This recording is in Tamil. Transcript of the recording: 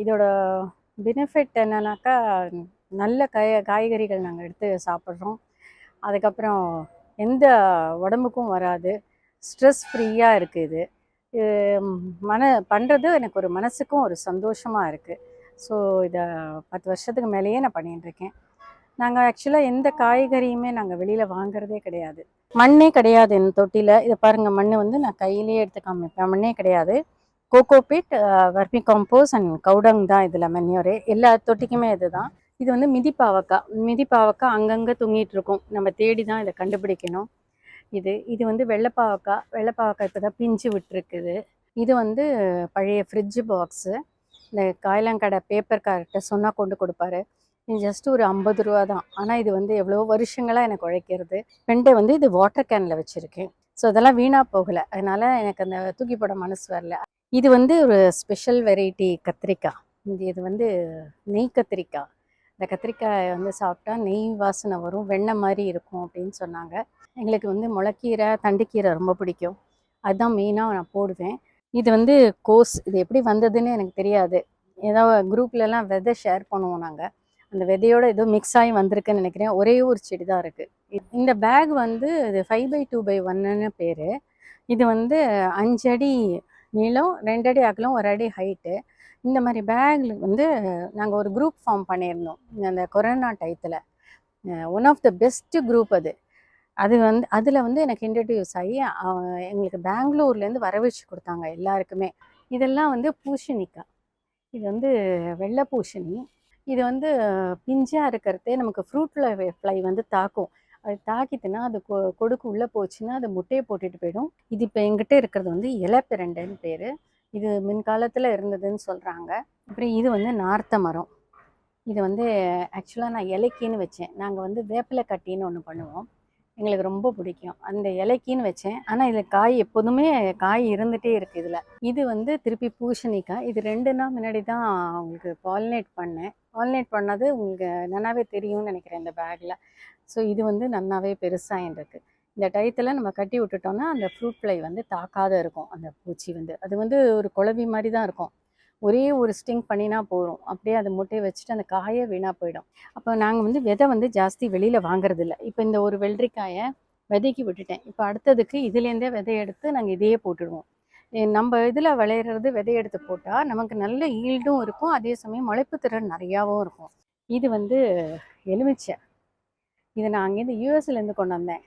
இதோட பெனிஃபிட் என்னன்னாக்கா நல்ல காய காய்கறிகள் நாங்கள் எடுத்து சாப்பிட்றோம். அதுக்கப்புறம் எந்த உடம்புக்கும் வராது. ஸ்ட்ரெஸ் ஃப்ரீயாக இருக்குது இது. மன பண்ணுறது எனக்கு ஒரு மனசுக்கும் ஒரு சந்தோஷமாக இருக்குது ஸோ இதை பத்து வருஷத்துக்கு மேலேயே நான் பண்ணிட்டுருக்கேன் நாங்கள் ஆக்சுவலாக எந்த காய்கறியுமே நாங்கள் வெளியில் வாங்குறதே கிடையாது. மண்ணே கிடையாது என் தொட்டியில். இதை பாருங்கள் மண் வந்து நான் கையிலேயே எடுத்து காமிப்பேன். மண்ணே கிடையாது. Cocopeat vermicompost and cow dung தான் இதில் மென்யூரே. எல்லா தொட்டிக்குமே இதுதான். இது வந்து மிதி பாவக்காய் மிதி பாவக்காய் அங்கங்கே தொங்கிட்டு இருக்கும் நம்ம தேடி தான் இதை கண்டுபிடிக்கணும். இது இது வந்து வெள்ளைப்பாவக்காய் வெள்ளைப்பாவக்காய் இப்போ தான் பிஞ்சு விட்டுருக்குது இது வந்து பழைய ஃப்ரிட்ஜு பாக்ஸு. இந்த காயலாங்கடை பேப்பர் கார்ட்ட சொன்னால் கொண்டு கொடுப்பாரு. இது ஜஸ்ட் ஒரு ஐம்பது ரூபா தான். ஆனால் இது வந்து எவ்வளோ வருஷங்களாக எனக்கு உழைக்கிறது பெண்டை வந்து இது வாட்டர் கேனில் வச்சுருக்கேன். ஸோ அதெல்லாம் வீணாக போகலை. அதனால் எனக்கு அந்த தூக்கி போட மனசு வரல. இது வந்து ஒரு ஸ்பெஷல் வெரைட்டி கத்திரிக்காய் இது இது வந்து நெய் கத்திரிக்காய் இந்த கத்திரிக்காய் வந்து சாப்பிட்டா நெய் வாசனை வரும் வெண்ணெய் மாதிரி இருக்கும் அப்படின்னு சொன்னாங்க. எங்களுக்கு வந்து முளைக்கீரை தண்டுக்கீரை ரொம்ப பிடிக்கும். அதுதான் மெயினாக நான் போடுவேன். இது வந்து கோஸ் இது எப்படி வந்ததுன்னு எனக்கு தெரியாது. ஏதோ குரூப்லலாம் விதை ஷேர் பண்ணுவோம் நாங்கள் அந்த விதையோட ஏதோ மிக்ஸ் ஆகி வந்திருக்குன்னு நினைக்கிறேன். ஒரே ஒரு செடி தான் இருக்குது இந்த பேக் வந்து இது ஃபைவ் பை டூ பை ஒன்னுன்னு பேர். இது வந்து அஞ்சடி நீளம் ரெண்டடி அகலம் ஒரு அடி ஹைட்டு இந்த மாதிரி பேக்கில் வந்து நாங்கள் ஒரு குரூப் ஃபார்ம் பண்ணியிருந்தோம். அந்த கொரோனா டயத்தில் one of the best group அது. அது வந்து அதில் வந்து எனக்கு இன்ட்ரடியூஸ் ஆகி எங்களுக்கு பெங்களூர்லேருந்து வர கொடுத்தாங்க எல்லாருக்குமே. இதெல்லாம் வந்து பூஷணிக்கா இது வந்து வெள்ளை பூசணி. இது வந்து பிஞ்சாக இருக்கிறதே நமக்கு ஃப்ரூட் ஃப்ளை வந்து தாக்கும். அது தாக்கிட்டுன்னா அது கொ கொடுக்கு உள்ளே போச்சுன்னா அது முட்டையை போட்டுட்டு போயிடும். இது இப்போ எங்கிட்ட இருக்கிறது வந்து இலப்பிரண்டைன்னு பேர். இது முன்காலத்தில் இருந்ததுன்னு சொல்கிறாங்க அப்புறம் இது வந்து நார்த்த மரம். இது வந்து ஆக்சுவலாக நான் இலைக்கின்னு வச்சேன். நாங்கள் வந்து வேப்பிலை கட்டின்னு ஒன்று பண்ணுவோம். எங்களுக்கு ரொம்ப பிடிக்கும். அந்த இலைக்கின்னு வச்சேன். ஆனால் இதில் காய் எப்போதுமே காய் இருந்துகிட்டே இருக்குது இதில். இது வந்து திருப்பி பூசணிக்காய். இது ரெண்டு நாள் முன்னாடி தான் உங்களுக்கு பாலினேட் பண்ணேன். பாலினேட் பண்ணது உங்களுக்கு நல்லாவே தெரியும்னு நினைக்கிறேன் இந்த பேக்கில் ஸோ இது வந்து நல்லாவே பெருசாக இருக்கு இந்த டயத்தில் நம்ம கட்டி விட்டுட்டோம்னா அந்த ஃப்ரூட் ஃப்ளை வந்து தாக்காத இருக்கும். அந்த பூச்சி வந்து. அது வந்து ஒரு குழவி மாதிரி தான் இருக்கும். ஒரே ஒரு ஸ்டிங் பண்ணினா போகிறோம் அப்படியே அதை முட்டையை வச்சுட்டு அந்த காயே வீணாக போயிடும். அப்போ நாங்கள் வந்து விதை வந்து ஜாஸ்தி வெளியில் வாங்குறதில்ல. இப்போ இந்த ஒரு வெள்ளரிக்காயை விதைக்கு விட்டுட்டேன். இப்போ அடுத்ததுக்கு இதுலேருந்தே விதை எடுத்து நாங்கள் இதையே போட்டுடுவோம். நம்ம இதில் விளையிறது விதை எடுத்து போட்டால் நமக்கு நல்ல ஈல்டும் இருக்கும். அதே சமயம் முளைப்பு திறன் நிறையாவும் இருக்கும். இது வந்து எலுமிச்சை. இதை நான் அங்கேருந்து யூஎஸ்லேருந்து கொண்டு வந்தேன்.